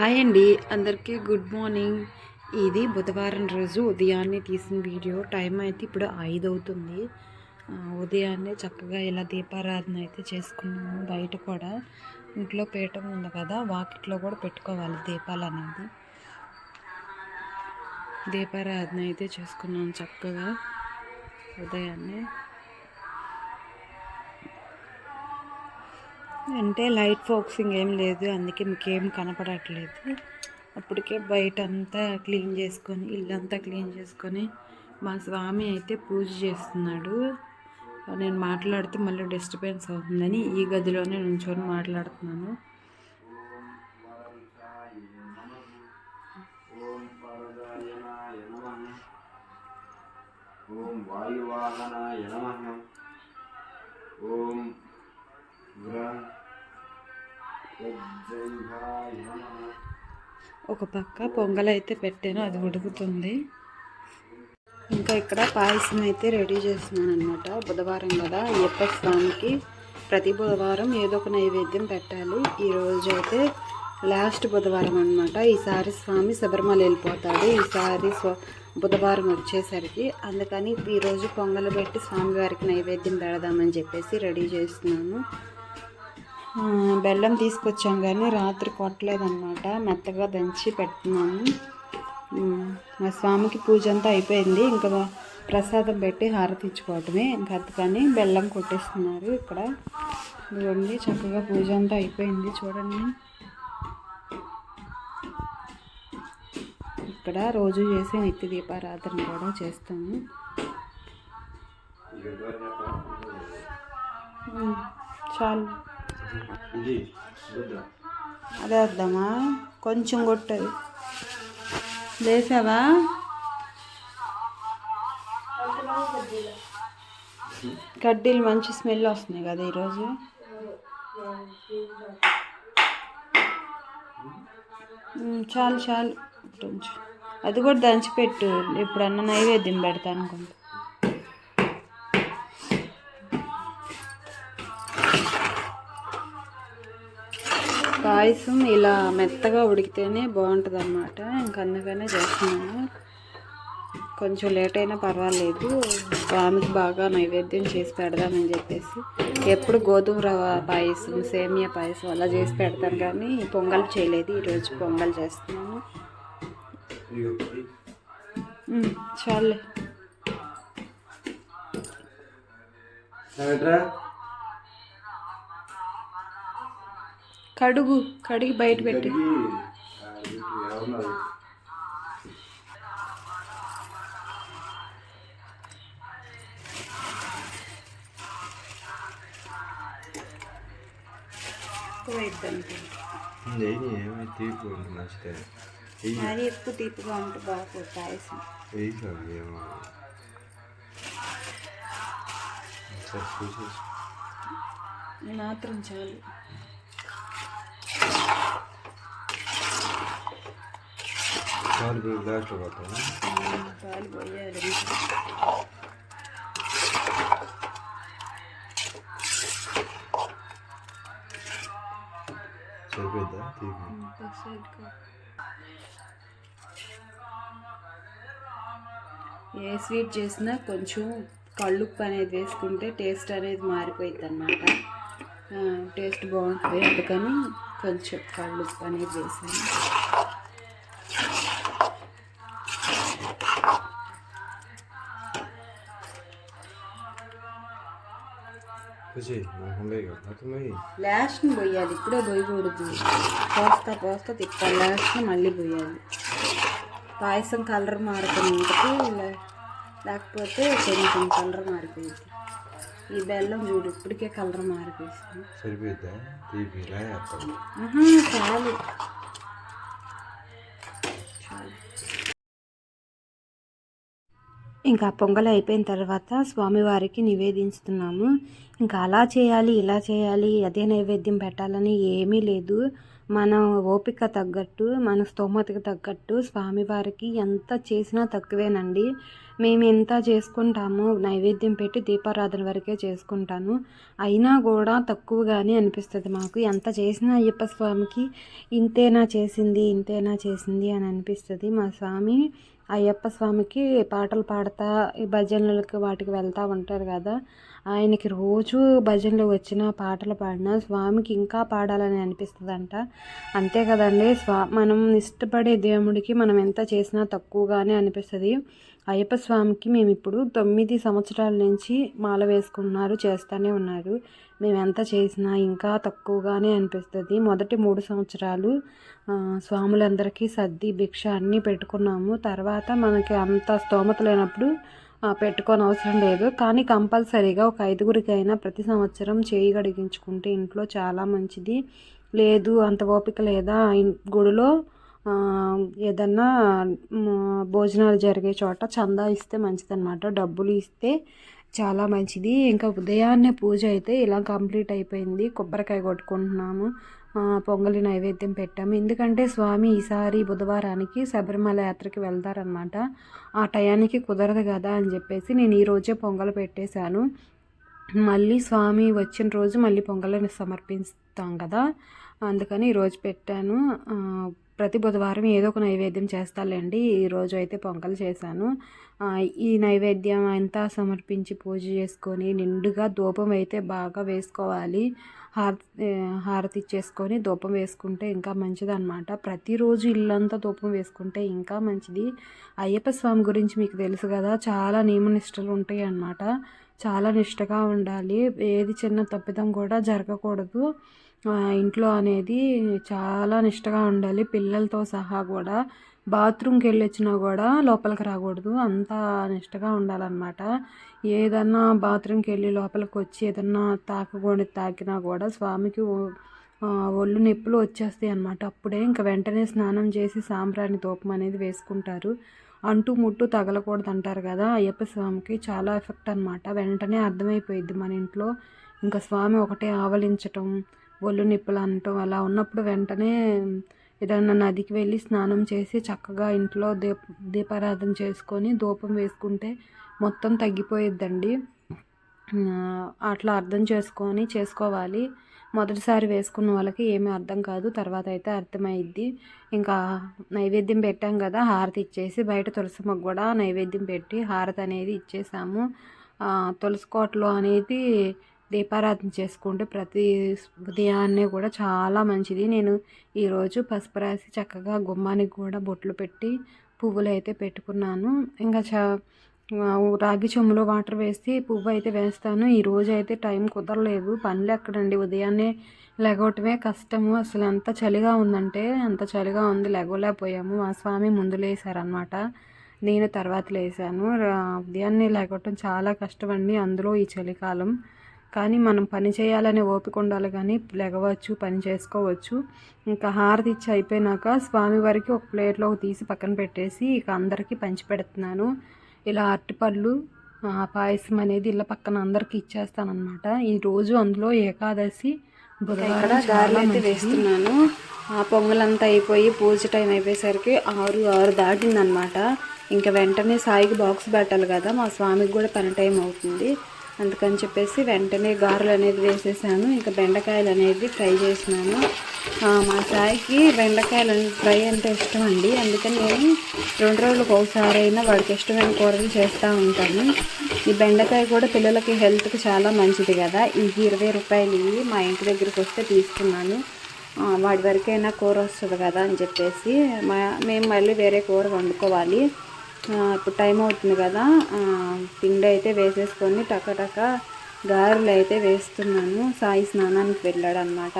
Hi అండి. అందరికీ good morning. ఇది బుధవారం రోజు ఉదయాన్నే తీసిన వీడియో. టైం అయితే ఇప్పుడు ఐదు అవుతుంది ఉదయాన్నే చక్కగా ఇలా దీపారాధన అయితే చేసుకున్నాము బయట కూడా. ఇంట్లో పీఠం ఉంది కదా వాకిట్లో కూడా పెట్టుకోవాలి దీపాలు అనేది. దీపారాధన అయితే చేసుకున్నాను చక్కగా ఉదయాన్నే. అంటే లైట్ ఫోక్సింగ్ ఏం లేదు. అందుకే మీకేం కనపడట్లేదు. అప్పటికే బయట అంతా క్లీన్ చేసుకొని ఇల్లంతా క్లీన్ చేసుకొని మా స్వామి అయితే పూజ చేస్తున్నాడు. నేను మాట్లాడితే మళ్ళీ డిస్టర్బెన్స్ అవుతుందని ఈ గదిలోనే నుంచొని మాట్లాడుతున్నాను. ఓం ఓం వాయువాహనాయ ఓం ఒక పక్క పొంగల్ అయితే పెట్టాను అది ఉడుకుతుంది. ఇంకా ఇక్కడ పాయసం అయితే రెడీ చేస్తున్నాను అనమాట బుధవారం కదా అయ్యప్ప స్వామికి ప్రతి బుధవారం ఏదో ఒక నైవేద్యం పెట్టాలి. ఈ అయితే లాస్ట్ బుధవారం అనమాట ఈసారి స్వామి శబరిమల వెళ్ళిపోతాడు. ఈసారి స్వ బుధవారం వచ్చేసరికి అందుకని ఈరోజు పొంగల్ పెట్టి స్వామివారికి నైవేద్యం పెడదామని చెప్పేసి రెడీ చేస్తున్నాను బెల్లం తీసుకొచ్చాం కానీ రాత్రి కొట్టలేదన్నమాట. మెత్తగా దంచి పెడుతున్నాను మా స్వామికి పూజ అంతా అయిపోయింది. ఇంకా ప్రసాదం పెట్టి హారతి ఇచ్చుకోవటమే. ఇంకా అందుకని బెల్లం కొట్టేస్తున్నారు ఇక్కడ. చూడండి చక్కగా పూజ అంతా అయిపోయింది. చూడండి. ఇక్కడ రోజు చేసే నిత్య దీపారాధన కూడా చేస్తాము. చాలు. అదే వద్దామా కొంచెం కొట్టదు. లేసావా? కడ్డీలు మంచి స్మెల్ వస్తున్నాయి కదా ఈరోజు. చాలు చాలు. కొంచెం. అది కూడా దంచిపెట్టు. ఎప్పుడన్నా నైవేద్యం పెడతాను అనుకుంటా. పాయసం ఇలా మెత్తగా ఉడికితేనే బాగుంటుంది అనమాట ఇంక అందుకనే చేస్తున్నాను. కొంచెం లేట్ అయినా పర్వాలేదు. స్వామికి బాగా నైవేద్యం చేసి పెడదామని చెప్పేసి. ఎప్పుడు గోధుమ రవ్వ పాయసం సేమియా పాయసం అలా చేసి పెడతాను కానీ పొంగల్ చేయలేదు. ఈరోజు పొంగల్ చేస్తున్నాను. చాలే. కడుగు కడిగి బయట పెట్టి. మరి ఎక్కువ తీపిగా ఉంటే బాగా పాయసం. మాత్రం చాలు. చాలు పోయి లాస్ట్లో పోతాను ఉమ్, పాలు పోయాలి సరిపోద్దా తీపి ఏ స్వీట్ చేసినా కొంచెం కళ్ళుప్పు అనేది వేసుకుంటే టేస్ట్ అనేది మారిపోయింది అనమాట టేస్ట్ బాగుంటుంది అందుకని కొంచెం కళ్ళుప్పు అనేది వేసాను. లాస్ట్ని పోయాలి ఇప్పుడే పోయకూడదు పోస్తా పోస్తా తిప్పాలి లాస్ట్ని మళ్ళీ పోయాలి. పాయసం కలర్ మారుతుంది లే- లేకపోతే కొంచెం కలర్ మారిపోయింది ఈ బెల్లం చూడు ఇప్పటికే కలర్ మారిపోయింది. ఆహా, చాలు. ఇంకా పొంగల్ అయిపోయిన తర్వాత స్వామివారికి నివేదిస్తున్నాము. ఇంకా అలా చేయాలి ఇలా చేయాలి అదే నైవేద్యం పెట్టాలని ఏమీ లేదు. మన ఓపిక తగ్గట్టు మన స్తోమతకు తగ్గట్టు స్వామివారికి ఎంత చేసినా తక్కువేనండి. మేము ఎంత చేసుకుంటాము నైవేద్యం పెట్టి దీపారాధన వరకే చేసుకుంటాను. అయినా కూడా తక్కువగానే అనిపిస్తుంది మాకు. ఎంత చేసినా అయ్యప్ప స్వామికి ఇంతేనా చేసింది ఇంతేనా చేసింది అని అనిపిస్తుంది మా స్వామి. అయ్యప్ప స్వామికి పాటలు పాడుతా ఈ భజనలకు వాటికి వెళ్తూ ఉంటారు కదా. ఆయనకి రోజు భజనలు వచ్చిన పాటలు పాడినా స్వామికి ఇంకా పాడాలని అనిపిస్తుందంట. అంతే కదండి స్వా మనం ఇష్టపడే దేవుడికి మనం ఎంత చేసినా తక్కువగానే అనిపిస్తుంది. అయ్యప్ప స్వామికి మేము ఇప్పుడు తొమ్మిది సంవత్సరాల నుంచి మాల వేసుకున్నారు చేస్తూనే ఉన్నారు. మేము ఎంత చేసినా ఇంకా తక్కువగానే అనిపిస్తుంది. మొదటి మూడు సంవత్సరాలు స్వాములందరికీ సర్ది భిక్ష అన్నీ పెట్టుకున్నాము. తర్వాత మనకి అంత స్తోమత లేనప్పుడు పెట్టుకోని అవసరం లేదు. కానీ కంపల్సరీగా ఒక ఐదుగురికైనా ప్రతి సంవత్సరం చేయి గడిగించుకుంటే ఇంట్లో చాలా మంచిది. లేదు అంత ఓపిక లేదా. గుడిలో ఏదన్నా భోజనాలు జరిగే చోట చందా ఇస్తే మంచిదన్నమాట. డబ్బులు ఇస్తే చాలా మంచిది. ఇంకా ఉదయాన్నే పూజ అయితే ఇలా కంప్లీట్ అయిపోయింది. కొబ్బరికాయ కొట్టుకుంటున్నాము. పొంగలి నైవేద్యం పెట్టాము ఎందుకంటే స్వామి ఈసారి బుధవారానికి శబరిమల యాత్రకి వెళ్తారనమాట ఆ టయానికి కుదరదు కదా అని చెప్పేసి నేను ఈరోజే పొంగలు పెట్టేశాను. మళ్ళీ స్వామి వచ్చిన రోజు మళ్ళీ పొంగల్ని సమర్పిస్తాం కదా. అందుకని ఈరోజు పెట్టాను. ప్రతి బుధవారం ఏదో ఒక నైవేద్యం చేస్తాలేండి. ఈరోజు అయితే పొంగల్ చేశాను. ఈ నైవేద్యం అంతా సమర్పించి పూజ చేసుకొని నిండుగా ధూపం అయితే బాగా వేసుకోవాలి. హారతి హారతి ఇచ్చేసుకొని ధూపం వేసుకుంటే ఇంకా మంచిది అనమాట ప్రతిరోజు ఇల్లంతా ధూపం వేసుకుంటే ఇంకా మంచిది. అయ్యప్ప స్వామి గురించి మీకు తెలుసు కదా చాలా నియమనిష్టలు ఉంటాయి అన్నమాట. చాలా నిష్టగా ఉండాలి. ఏది చిన్న తప్పిదం కూడా జరగకూడదు. ఇంట్లో అనేది చాలా నిష్టగా ఉండాలి. పిల్లలతో సహా కూడా బాత్రూమ్కి వెళ్ళి వచ్చినా కూడా లోపలికి రాకూడదు. అంత నిష్టగా ఉండాలన్నమాట. ఏదన్నా బాత్రూమ్కి వెళ్ళి లోపలికి వచ్చి ఏదన్నా తాకకూడదు తాకినా కూడా స్వామికి ఒళ్ళు నొప్పులు వచ్చేస్తాయి అన్నమాట. అప్పుడే ఇంకా వెంటనే స్నానం చేసి సాంబ్రాణి తోపం అనేది వేసుకుంటారు. అంటు ముట్టు తగలకూడదు అంటారు కదా అయ్యప్ప స్వామికి. చాలా ఎఫెక్ట్ అనమాట వెంటనే అర్థమైపోయింది మన ఇంట్లో. ఇంకా స్వామి ఒకటే ఆవలించటం ఒళ్ళు నిప్పులు అనటం అలా ఉన్నప్పుడు వెంటనే ఏదైనా నదికి వెళ్ళి స్నానం చేసి చక్కగా ఇంట్లో దీప దీపారాధన చేసుకొని ధూపం వేసుకుంటే మొత్తం తగ్గిపోయిద్దండి. అట్లా అర్థం చేసుకొని చేసుకోవాలి. మొదటిసారి వేసుకున్న వాళ్ళకి ఏమీ అర్థం కాదు. తర్వాత అయితే అర్థమైద్ది. ఇంకా నైవేద్యం పెట్టాం కదా హారతి ఇచ్చేసి బయట తులసి మొగ్గు కూడా నైవేద్యం పెట్టి హారతి అనేది ఇచ్చేసాము. తులసి కోటలో అనేది దీపారాధన చేసుకుంటే ప్రతి ఉదయాన్నే కూడా చాలా మంచిది. నేను ఈరోజు పసుపు రాసి చక్కగా గుమ్మానికి కూడా బొట్లు పెట్టి పువ్వులు అయితే పెట్టుకున్నాను. ఇంకా చ రాగి చెంబులో వాటర్ వేసి పువ్వు అయితే వేస్తాను. ఈ అయితే టైం కుదరలేదు. పనులు ఎక్కడండి? ఉదయాన్నే లెగవటమే కష్టము. అసలు ఎంత చలిగా ఉందంటే అంత చలిగా ఉంది. లెగవలేకపోయాము. మా స్వామి ముందు లేసారనమాట నేను తర్వాత లేసాను. ఉదయాన్నే లెగవటం చాలా కష్టం అండి అందులో ఈ చలికాలం. కానీ మనం పని చేయాలనే ఓపిక ఉండాలి కానీ లెగవచ్చు పని చేసుకోవచ్చు. ఇంకా హారతి ఇచ్చి అయిపోయినాక స్వామివారికి ఒక ప్లేట్లోకి తీసి పక్కన పెట్టేసి ఇక అందరికీ పంచి పెడుతున్నాను. ఇలా అరటిపళ్ళు ఆ, పాయసం అనేది ఇళ్ళ పక్కన అందరికి ఇచ్చేస్తానమాట ఈ రోజు అందులో ఏకాదశి బుధవారం గారెలు అయితే వేస్తున్నాను. ఆ పొంగలంతా అయిపోయి పూజ టైం అయిపోయేసరికి ఆరు ఆరు దాటిందనమాట ఇంకా వెంటనే సాయికి బాక్స్ పెట్టాలి కదా మా స్వామికి కూడా పని టైం అవుతుంది. అందుకని చెప్పేసి వెంటనే గారెలు అనేది వేసేసాను. ఇంకా బెండకాయలు అనేది ఫ్రై చేసినాను. మా సాయికి బెండకాయలు ఫ్రై అంటే ఇష్టం అండి. అందుకని నేను రెండు రోజులకు ఒకసారి అయినా వాడికి ఇష్టమైన కూరలు చేస్తూ ఉంటాను. ఈ బెండకాయ కూడా పిల్లలకి హెల్త్కి చాలా మంచిది కదా. ఇది ఇరవై రూపాయలు ఇవి మా ఇంటి దగ్గరికి వస్తే తీసుకున్నాను. వాడి వరకైనా కూర వస్తుంది కదా అని చెప్పేసి మా మేము మళ్ళీ వేరే కూర వండుకోవాలి. ఇప్పుడు టైం అవుతుంది కదా. పిండి అయితే వేసేసుకొని టక టక గారెలు అయితే వేస్తున్నాను. సాయి స్నానానికి వెళ్ళాడనమాట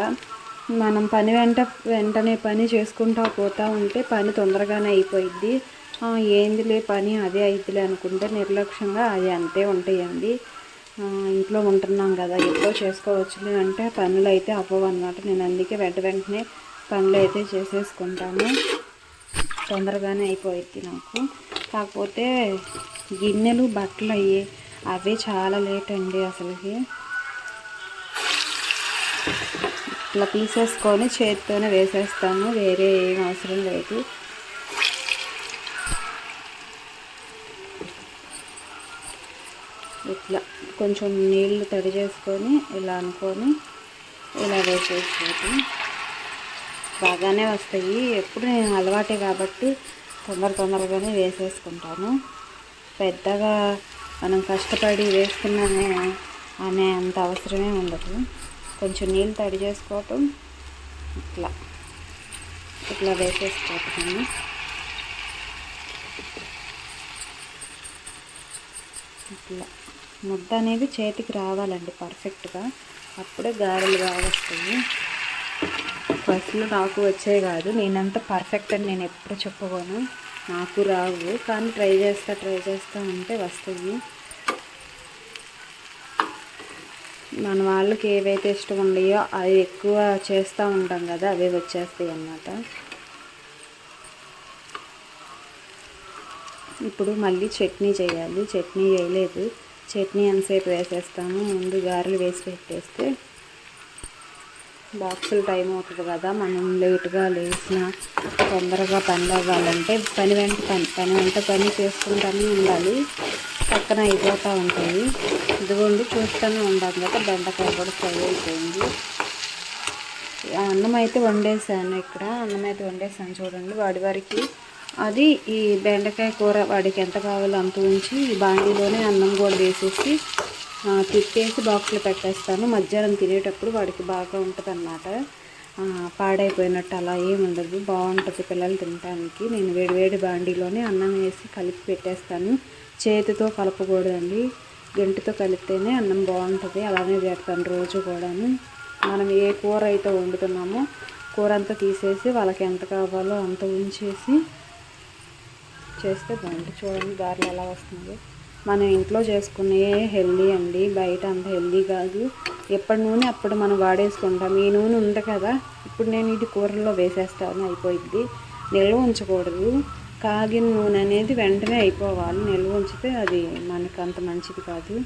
మనం పని వెంట వెంటనే పని చేసుకుంటా పోతూ ఉంటే పని తొందరగానే అయిపోయిద్ది. ఏందిలే పని అదే అయిద్దిలే అనుకుంటే నిర్లక్ష్యంగా అది అంతే ఉంటాయండి. ఇంట్లో ఉంటున్నాం కదా ఎప్పుడో చేసుకోవచ్చులే అంటే పనులు అయితే అవ్వవు అనమాట నేను అందుకే వెంట వెంటనే పనులు అయితే చేసేసుకుంటాను. తొందరగానే అయిపోయిద్ది నాకు. కాకపోతే గిన్నెలు బట్టలు అయ్యి అవే చాలా లేట్ అండి అసలుకి. ఇట్లా తీసేసుకొని చేతితోనే వేసేస్తాను వేరే ఏం అవసరం లేదు. ఇట్లా కొంచెం నీళ్ళు తడి చేసుకొని ఇలా అనుకొని ఇలా వేసేసుకోవచ్చు బాగానే వస్తాయి. ఎప్పుడు నేను అలవాటే కాబట్టి తొందర తొందరగానే వేసేసుకుంటాను. పెద్దగా మనం కష్టపడి వేసుకున్నామే అనే అంత అవసరమే ఉండదు. కొంచెం నీళ్ళు తడి చేసుకోవటం ఇట్లా ఇట్లా వేసేసుకోవటం. ఇట్లా ముద్ద అనేది చేతికి రావాలండి పర్ఫెక్ట్గా. అప్పుడే గారెలు బాగా వస్తాయి. ఫస్ట్లో నాకు వచ్చేవి కాదు. నేనంత పర్ఫెక్ట్ అని నేను ఎప్పుడు చెప్పుకోను. నాకు రావు కానీ ట్రై చేస్తా ట్రై చేస్తా ఉంటే వస్తాయి మన వాళ్ళకి ఏవైతే ఇష్టం ఉన్నాయో అవి ఎక్కువ చేస్తూ ఉంటాం కదా అవే వచ్చేస్తాయి అన్నమాట. ఇప్పుడు మళ్ళీ చట్నీ చేయాలి. చట్నీ చేయలేదు చట్నీ ఎంతసేపు వేసేస్తాము? ముందు గారెలు వేసి పెట్టేస్తే బాక్సులు టైం అవుతుంది కదా మనం లేట్గా లేచిన తొందరగా పని అవ్వాలంటే పని వెంట పని పని వెంట పని చేసుకుంటూనే ఉండాలి. పక్కన అయిపోతూ ఉంటుంది. ఇదిగోండి చూస్తూనే ఉండాలి కదా బెండకాయ కూడా ఫ్రై అయిపోయింది. అన్నం అయితే వండేసాను ఇక్కడ అన్నం అయితే వండేసాను చూడండి వాడి వారికి. అది ఈ బెండకాయ కూర వాడికి ఎంత కావాలో అంత ఉంచి ఈ బాండీలోనే అన్నం కూడా వేసేసి తిప్పేసి బాక్స్లో పెట్టేస్తాను. మధ్యాహ్నం తినేటప్పుడు వాడికి బాగా ఉంటుంది అన్నమాట పాడైపోయినట్టు అలా ఏమి ఉండదు. బాగుంటుంది పిల్లలు తినడానికి నేను వేడి వేడి బాండీలోనే అన్నం వేసి కలిపి పెట్టేస్తాను. చేతితో కలపకూడదండి. గంటితో కలిపితేనే అన్నం బాగుంటుంది. అలానే పెడతాను రోజు కూడాను. మనం ఏ కూర అయితే వండుతున్నామో కూర అంతా తీసేసి వాళ్ళకి ఎంత కావాలో అంత ఉంచేసి చేస్తే బాగుంటుంది. చూడండి దారిలో ఎలా వస్తుంది మనం ఇంట్లో చేసుకునే హెల్దీ అండి బయట అంత హెల్దీ కాదు. ఎప్పటి నూనె అప్పుడు మనం వాడేసుకుంటాం. ఈ నూనె ఉంది కదా ఇప్పుడు నేను ఇది కూరల్లో వేసేస్తాను అయిపోయింది నిల్వ ఉంచకూడదు. కాగిన నూనె అనేది వెంటనే అయిపోవాలి. నిల్వ ఉంచితే అది మనకు అంత మంచిది కాదు.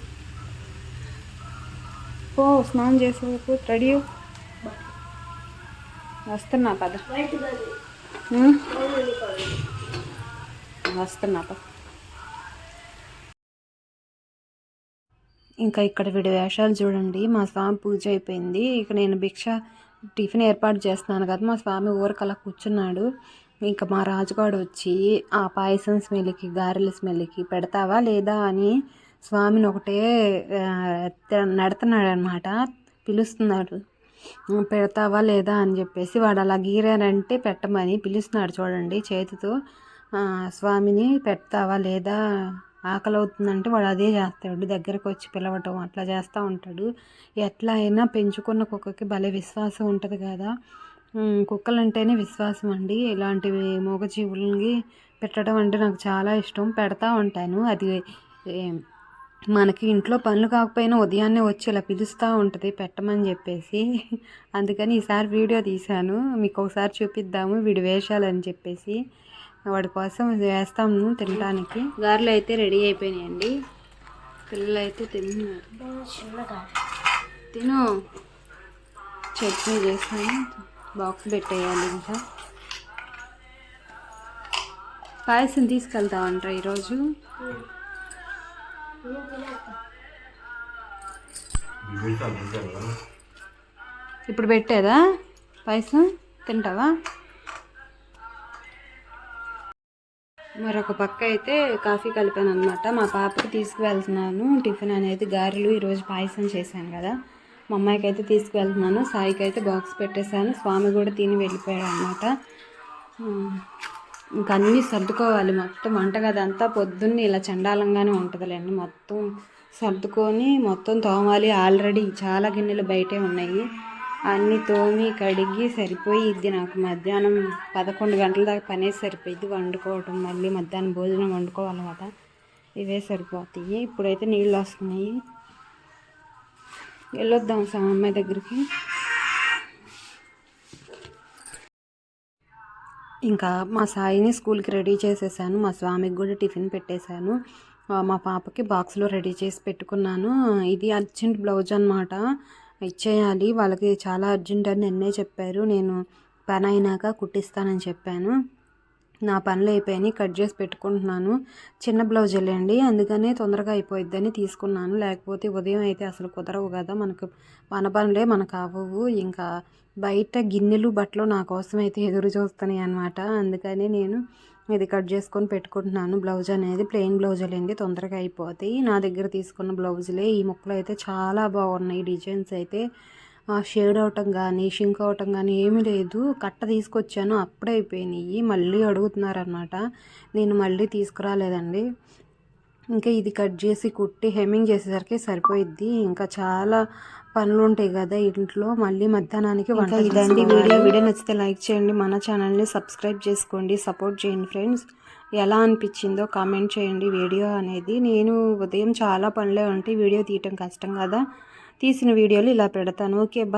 ఓ స్నానం చేసేందుకు రెడీ. వస్తున్నా పద? వస్తున్నా పద. ఇంకా ఇక్కడ వీడి వేషాలు చూడండి. మా స్వామి పూజ అయిపోయింది. ఇక నేను భిక్ష టిఫిన్ ఏర్పాటు చేస్తున్నాను కదా. మా స్వామి ఊరకలా కూర్చున్నాడు. ఇంకా మా రాజుగాడు వచ్చి ఆ పాయసం స్మెల్కి గారెల స్మెల్కి పెడతావా లేదా? అని స్వామిని ఒకటే నడుతున్నాడు అనమాట పిలుస్తున్నాడు. పెడతావా లేదా? అని చెప్పేసి వాడు అలా గీరానంటే పెట్టమని పిలుస్తున్నాడు చూడండి చేతితో. స్వామిని పెడతావా లేదా? ఆకలి అవుతుందంటే వాడు అదే చేస్తాడు. దగ్గరకు వచ్చి పిలవటం అట్లా చేస్తూ ఉంటాడు. ఎట్లా అయినా పెంచుకున్న కుక్కకి భలే విశ్వాసం ఉంటుంది కదా. కుక్కలంటేనే విశ్వాసం అండి. ఇలాంటివి మూగజీవులకి పెట్టడం అంటే నాకు చాలా ఇష్టం. పెడతా ఉంటాను. అది మనకి ఇంట్లో పనులు కాకపోయినా ఉదయాన్నే వచ్చి ఇలా పిలుస్తూ ఉంటుంది. పెట్టమని చెప్పేసి. అందుకని ఈసారి వీడియో తీశాను. మీకు ఒకసారి చూపిద్దాము వీడి వేషాలు అని చెప్పేసి. వాడి కోసం వేస్తాము తినడానికి గారెలు అయితే రెడీ అయిపోయినాయండి. పిల్లలు అయితే తిన్నారు తిను. చట్నీ చేస్తాను. బాక్స్ పెట్టేయాలి ఇంకా. పాయసం తీసుకెళ్తామంటారా ఈరోజు? ఇప్పుడు పెట్టేదా? పాయసం? తింటావా? మరొక పక్క అయితే కాఫీ కలిపాను అనమాట మా పాపకి తీసుకువెళ్తున్నాను. టిఫిన్ అనేది గారెలు ఈరోజు పాయసం చేశాను కదా. మా అమ్మాయికి అయితే తీసుకువెళ్తున్నాను. సాయికి అయితే బాక్స్ పెట్టేశాను. స్వామి కూడా తిని వెళ్ళిపోయాడు అనమాట ఇంకా అన్నీ సర్దుకోవాలి. మొత్తం వంటగది అంతా పొద్దున్నే ఇలా చండాలంగానే ఉంటుందిలేండి. మొత్తం సర్దుకొని మొత్తం తోమాలి. ఆల్రెడీ చాలా గిన్నెలు బయటే ఉన్నాయి. అన్నీ తోమి కడిగి సరిపోయిద్ది. నాకు మధ్యాహ్నం పదకొండు గంటల దాకా పనే సరిపోయిద్ది. వండుకోవటం మళ్ళీ మధ్యాహ్నం భోజనం వండుకోవాలి కదా ఇవే సరిపోతాయి. ఇప్పుడైతే నీళ్ళు వస్తున్నాయి. వెళ్ళొద్దాం సార్ అమ్మాయి దగ్గరికి. ఇంకా మా సాయిని స్కూల్కి రెడీ చేసేసాను. మా స్వామికి కూడా టిఫిన్ పెట్టేశాను. మా పాపకి బాక్స్లో రెడీ చేసి పెట్టుకున్నాను. ఇది అర్జెంట్ బ్లౌజ్ అనమాట ఇచ్చేయాలి. వాళ్ళకి చాలా అర్జెంట్ అని నిన్నే చెప్పారు. నేను పని అయినాక కుట్టిస్తానని చెప్పాను. నా పనులు అయిపోయినాయి. కట్ చేసి పెట్టుకుంటున్నాను. చిన్న బ్లౌజ్ వెళ్ళండి అందుకనే తొందరగా అయిపోయిద్దని తీసుకున్నాను. లేకపోతే ఉదయం అయితే అసలు కుదరవు కదా. మనకు మన పనులే మనకు అవ్వవు. ఇంకా బయట గిన్నెలు బట్టలు నా కోసం అయితే ఎదురు చూస్తున్నాయి అనమాట అందుకని నేను ఇది కట్ చేసుకొని పెట్టుకుంటున్నాను. బ్లౌజ్ అనేది ప్లెయిన్ బ్లౌజులేండి తొందరగా అయిపోతాయి నా దగ్గర తీసుకున్న బ్లౌజులే ఈ ముక్కలు అయితే చాలా బాగున్నాయి. డిజైన్స్ అయితే షేడ్ అవటం కానీ షింక్ అవటం కానీ ఏమీ లేదు. కట్ట తీసుకొచ్చాను అప్పుడే అయిపోయినాయి. మళ్ళీ అడుగుతున్నారనమాట నేను మళ్ళీ తీసుకురాలేదండి. ఇంకా ఇది కట్ చేసి కుట్టి హెమ్మింగ్ చేసేసరికి సరిపోయిద్ది. ఇంకా చాలా పనులు ఉంటాయి కదా ఇంట్లో మళ్ళీ మధ్యాహ్నానికి వంట ఇదండి వీడియో వీడియో నచ్చితే లైక్ చేయండి. మన ఛానల్ని సబ్స్క్రైబ్ చేసుకోండి. సపోర్ట్ చేయండి ఫ్రెండ్స్. ఎలా అనిపించిందో కామెంట్ చేయండి. వీడియో అనేది నేను ఉదయం చాలా పనులే ఉంటాయి వీడియో తీయటం కష్టం కదా. తీసిన వీడియోలు ఇలా పెడతాను. Okay bye.